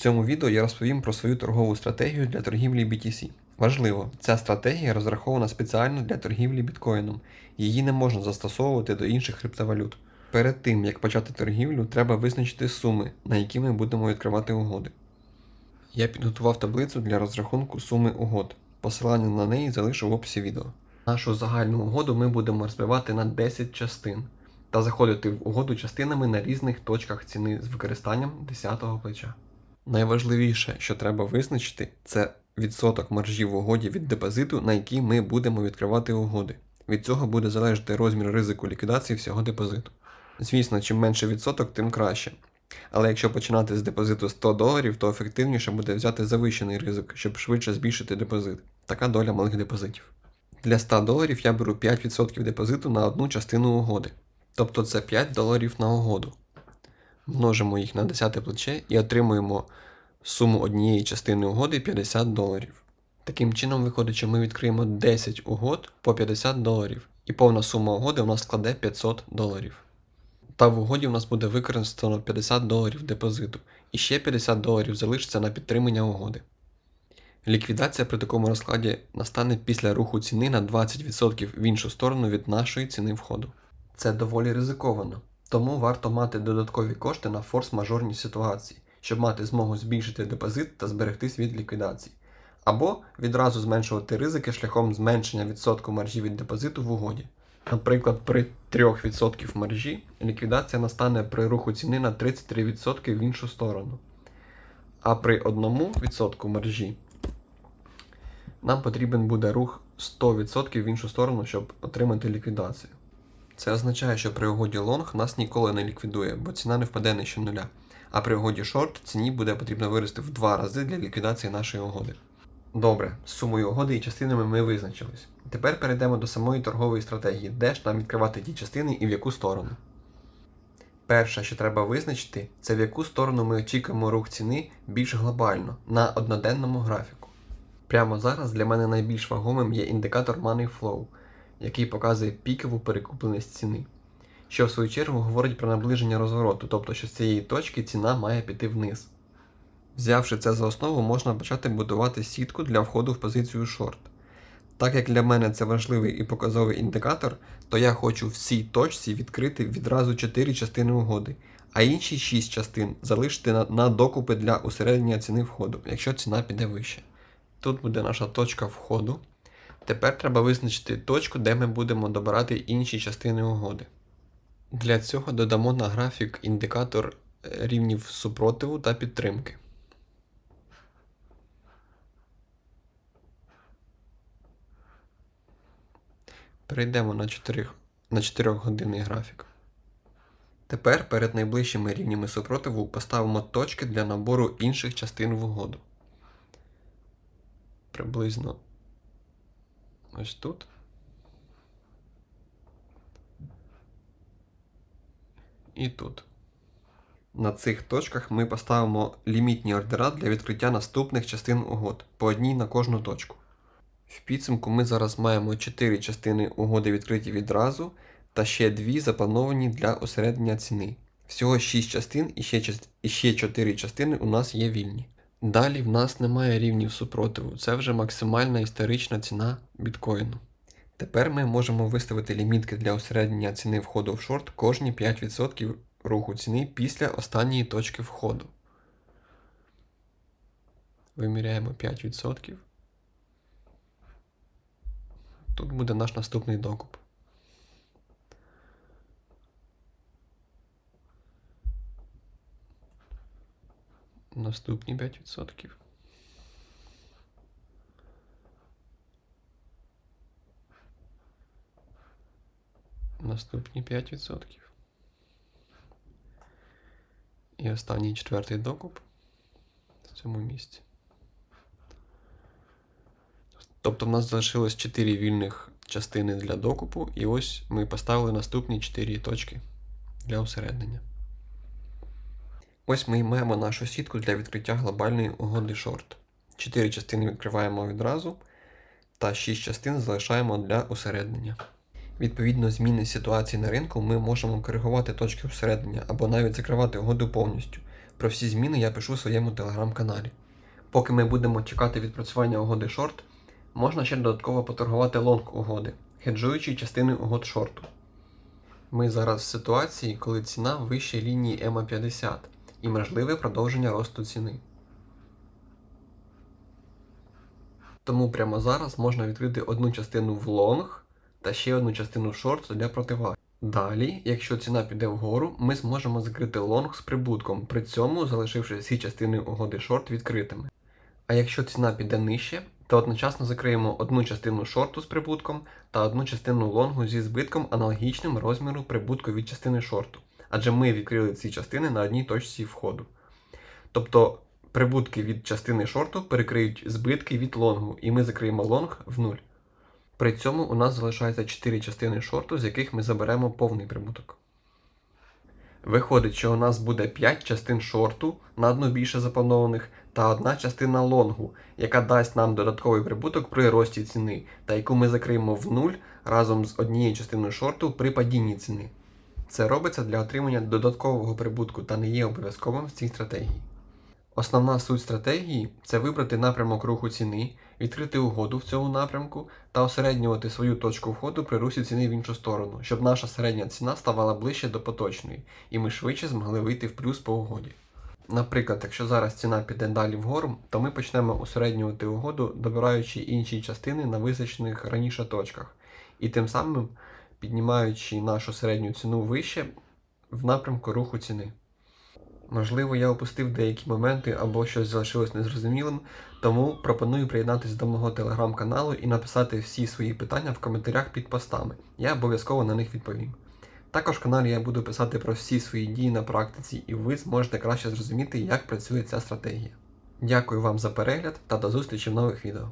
цьому відео я розповім про свою торгову стратегію для торгівлі BTC. Важливо, ця стратегія розрахована спеціально для торгівлі біткоїном. Її не можна застосовувати до інших криптовалют. Перед тим як почати торгівлю, треба визначити суми, на які ми будемо відкривати угоди. Я підготував таблицю для розрахунку суми угод. Посилання на неї залишу в описі відео. Нашу загальну угоду ми будемо розбивати на 10 частин та заходити в угоду частинами на різних точках ціни з використанням 10-го плеча. Найважливіше, що треба визначити, це відсоток маржі в угоді від депозиту, на який ми будемо відкривати угоди. Від цього буде залежати розмір ризику ліквідації всього депозиту. Звісно, чим менше відсоток, тим краще. Але якщо починати з депозиту 100 доларів, то ефективніше буде взяти завищений ризик, щоб швидше збільшити депозит. Така доля малих депозитів. Для 100 доларів я беру 5% депозиту на одну частину угоди. Тобто це 5 доларів на угоду. Множимо їх на 10 плече і отримуємо суму однієї частини угоди 50 доларів. Таким чином виходить, що ми відкриємо 10 угод по 50 доларів, і повна сума угоди у нас складе 500 доларів. Та в угоді у нас буде використано 50 доларів депозиту, і ще 50 доларів залишиться на підтримання угоди. Ліквідація при такому розкладі настане після руху ціни на 20% в іншу сторону від нашої ціни входу. Це доволі ризиковано, тому варто мати додаткові кошти на форс-мажорні ситуації, щоб мати змогу збільшити депозит та зберегтись від ліквідації, або відразу зменшувати ризики шляхом зменшення відсотку маржі від депозиту в угоді. Наприклад, при 3% маржі ліквідація настане при руху ціни на 33% в іншу сторону. А при 1% маржі нам потрібен буде рух 100% в іншу сторону, щоб отримати ліквідацію. Це означає, що при угоді лонг нас ніколи не ліквідує, бо ціна не впаде нижче нуля. А при угоді шорт ціні буде потрібно вирости в два рази для ліквідації нашої угоди. Добре, з сумою угоди і частинами ми визначились. Тепер перейдемо до самої торгової стратегії, де ж нам відкривати ті частини і в яку сторону. Перше, що треба визначити, це в яку сторону ми очікуємо рух ціни більш глобально на одноденному графіку. Прямо зараз для мене найбільш вагомим є індикатор Money Flow, який показує пікову перекупленість ціни, що в свою чергу говорить про наближення розвороту, тобто що з цієї точки ціна має піти вниз. Взявши це за основу, можна почати будувати сітку для входу в позицію шорт. Так як для мене це важливий і показовий індикатор, то я хочу в цій точці відкрити відразу 4 частини угоди, а інші 6 частин залишити на, на докупи для усереднення ціни входу, якщо ціна піде вище. Тут буде наша точка входу. Тепер треба визначити точку, де ми будемо добирати інші частини угоди. Для цього додамо на графік індикатор е, рівнів супротиву та підтримки. Перейдемо на 4, на 4 годинний графік. Тепер перед найближчими рівнями супротиву поставимо точки для набору інших частин в угоду. Приблизно ось тут. І тут. На цих точках ми поставимо лімітні ордера для відкриття наступних частин угод по одній на кожну точку. В підсумку ми зараз маємо 4 частини угоди відкриті відразу та ще 2 заплановані для осереднення ціни. Всього 6 частин і ще, част- і ще 4 частини у нас є вільні. Далі в нас немає рівнів супротиву, це вже максимальна історична ціна біткоїну. Тепер ми можемо виставити лімітки для осереднення ціни входу в шорт кожні 5% руху ціни після останньої точки входу. Виміряємо 5%. Тут буде наш наступний докуп. Наступні 5%. Наступні 5%. І останній четвертий докуп в цьому місці. Тобто в нас залишилось 4 вільних частини для докупу, і ось ми поставили наступні 4 точки для усереднення. Ось ми і маємо нашу сітку для відкриття глобальної угоди шорт. 4 частини відкриваємо відразу, та 6 частин залишаємо для усереднення. Відповідно зміни ситуації на ринку, ми можемо коригувати точки усереднення або навіть закривати угоду повністю. Про всі зміни я пишу в своєму телеграм-каналі. Поки ми будемо чекати відпрацювання угоди шорт, можна ще додатково поторгувати лонг угоди, хеджуючи частини угод шорту. Ми зараз в ситуації, коли ціна вище лінії EMA 50 і можливе продовження росту ціни. Тому прямо зараз можна відкрити одну частину в лонг та ще одну частину в шорт для противаги. Далі, якщо ціна піде вгору, ми зможемо закрити лонг з прибутком, при цьому залишивши всі частини угоди шорт відкритими. А якщо ціна піде нижче, то одночасно закриємо одну частину шорту з прибутком та одну частину лонгу зі збитком аналогічним розміру прибутку від частини шорту, адже ми відкрили ці частини на одній точці входу. Тобто прибутки від частини шорту перекриють збитки від лонгу, і ми закриємо лонг в нуль. При цьому у нас залишається 4 частини шорту, з яких ми заберемо повний прибуток. Виходить, що у нас буде 5 частин шорту на одну більше запланованих та одна частина лонгу, яка дасть нам додатковий прибуток при рості ціни, та яку ми закриємо в нуль разом з однією частиною шорту при падінні ціни. Це робиться для отримання додаткового прибутку та не є обов'язковим в цій стратегії. Основна суть стратегії це вибрати напрямок руху ціни, відкрити угоду в цьому напрямку та осереднювати свою точку входу при русі ціни в іншу сторону, щоб наша середня ціна ставала ближче до поточної, і ми швидше змогли вийти в плюс по угоді. Наприклад, якщо зараз ціна піде далі вгору, то ми почнемо усереднювати угоду, добираючи інші частини на визначених раніше точках, і тим самим піднімаючи нашу середню ціну вище в напрямку руху ціни. Можливо, я опустив деякі моменти або щось залишилось незрозумілим, тому пропоную приєднатися до мого телеграм-каналу і написати всі свої питання в коментарях під постами. Я обов'язково на них відповім. Також в каналі я буду писати про всі свої дії на практиці, і ви зможете краще зрозуміти, як працює ця стратегія. Дякую вам за перегляд та до зустрічі в нових відео.